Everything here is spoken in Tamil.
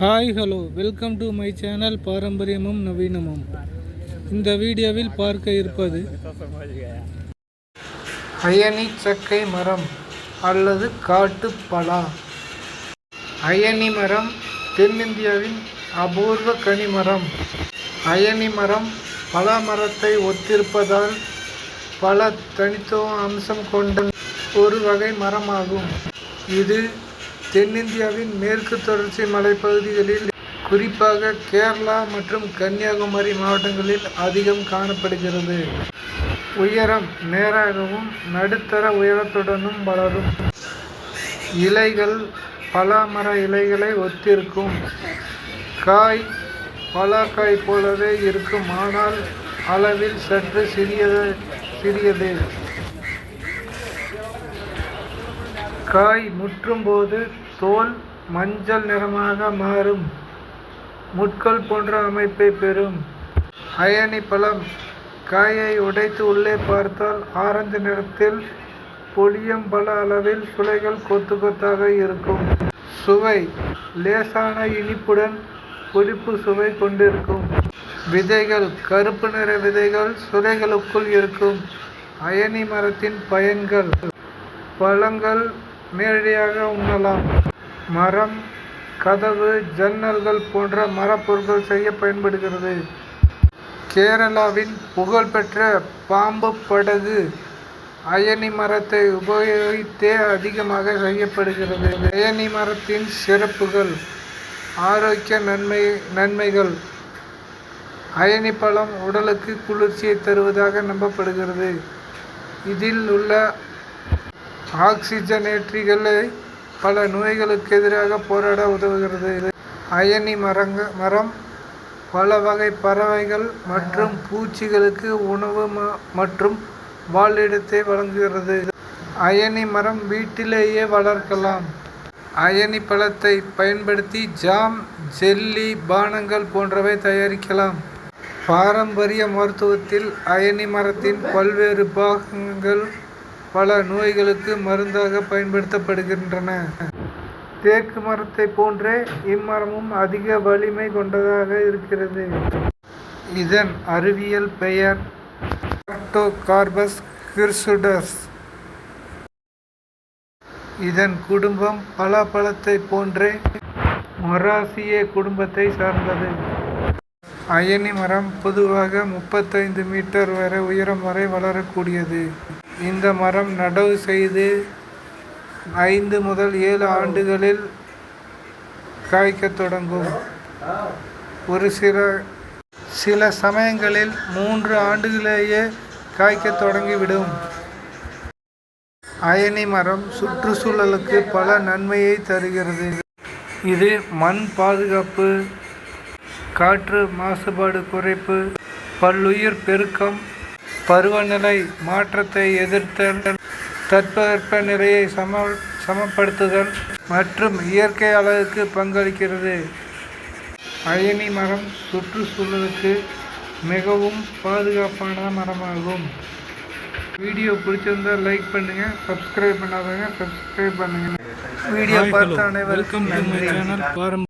Hi hello welcome to my channel பாரம்பரியமும் நவீனமும் இந்த வீடியோவில் பார்க்க இருப்பது அயனி சக்கை மரம் அல்லது காட்டுப்பலா பலா. அயனி மரம் தென்னிந்தியாவின் அபூர்வ கனிமரம் அயனி மரம் பல மரத்தை ஒத்திருப்பதால் பல தனித்துவ அம்சம் கொண்ட ஒரு வகை மரமாகும். இது தென்னிந்தியாவின் மேற்கு தொடர்ச்சி மலைப்பகுதிகளில் குறிப்பாக கேரளா மற்றும் கன்னியாகுமரி மாவட்டங்களில் அதிகம் காணப்படுகிறது. உயரம் நேராகவும் நடுத்தர உயரத்துடனும் வளரும். இலைகள் பலாமர இலைகளை ஒத்திருக்கும். காய் பலாக்காய் போலவே இருக்கும் ஆனால் அளவில் சற்று சிறியது சிறியது. காய் முற்றும்போது தோல் மஞ்சள் நிறமாக மாறும். முட்கள் போன்ற அமைப்பை பெறும். அயனி பழம். காயை உடைத்து உள்ளே பார்த்தால் ஆரஞ்சு நிறத்தில் பொடியம் பல அளவில் சுளைகள் கொத்து கொத்தாக இருக்கும். சுவை. லேசான இனிப்புடன் புளிப்பு சுவை கொண்டிருக்கும். விதைகள். கருப்பு நிற விதைகள் சுளைகளுக்குள் இருக்கும். அயனி மரத்தின் பயன்கள். பழங்கள் நேரடியாக உண்ணலாம். மரம் கதவு ஜன்னல்கள் போன்ற மரப்பொருட்கள் செய்ய பயன்படுகிறது. கேரளாவின் புகழ்பெற்ற பாம்பு படகு அயனி மரத்தை உபயோகித்தே அதிகமாக செய்யப்படுகிறது. அயனி மரத்தின் சிறப்புகள் ஆரோக்கிய நன்மை நன்மைகள். அயனி பழம் உடலுக்கு குளிர்ச்சியை தருவதாக நம்பப்படுகிறது. இதில் உள்ள ஆக்சிஜனேற்றிகளை பல நோய்களுக்கு எதிராக போராட உதவுகிறது. அயனி மரங்க மரம் பல வகை பறவைகள் மற்றும் பூச்சிகளுக்கு உணவு ம- மற்றும் வாழிடத்தை வழங்குகிறது. அயனி மரம் வீட்டிலேயே வளர்க்கலாம். அயனி பழத்தை பயன்படுத்தி ஜாம் ஜெல்லி பானங்கள் போன்றவை தயாரிக்கலாம். பாரம்பரிய மருத்துவத்தில் அயனி மரத்தின் பல்வேறு பாகங்கள் பல நோய்களுக்கு மருந்தாக பயன்படுத்தப்படுகின்றன. தேக்கு மரத்தை போன்றே இம்மரமும் அதிக வலிமை கொண்டதாக இருக்கிறது. இதன் அறிவியல் பெயர் கார்பஸ் கிர்சுடஸ் இதன் குடும்பம் பலாப்பழத்தை போன்றே மொராசிய குடும்பத்தை சார்ந்தது. அயனி மரம் பொதுவாக முப்பத்தைந்து மீட்டர் வரை உயரம் வரை வளரக்கூடியது. இந்த மரம் நடவு செய்து ஐந்து முதல் ஏழு ஆண்டுகளில் காய்க்கத் தொடங்கும். ஒரு சில சில சமயங்களில் மூன்று ஆண்டுகளிலேயே காய்க்கத் தொடங்கிவிடும். அயனி மரம் சுற்றுச்சூழலுக்கு பல நன்மையை தருகிறது. இது மண் பாதுகாப்பு காற்று மாசுபாடு குறைப்பு பல்லுயிர் பெருக்கம் பருவநிலை மாற்றத்தை எதிர்த்தல் தட்பவெப்ப நிலையை சம சமப்படுத்துதல் மற்றும் இயற்கை அழகுக்கு பங்களிக்கிறது. அயனி மரம் சுற்றுச்சூழலுக்கு மிகவும் பாதுகாப்பான மரமாகும். வீடியோ பிடிச்சிருந்தா லைக் பண்ணுங்க சப்ஸ்கிரைப் பண்ணாதவங்க சப்ஸ்கிரைப் பண்ணுங்க. வீடியோ பார்த்த அனைவருக்கும் நன்றி.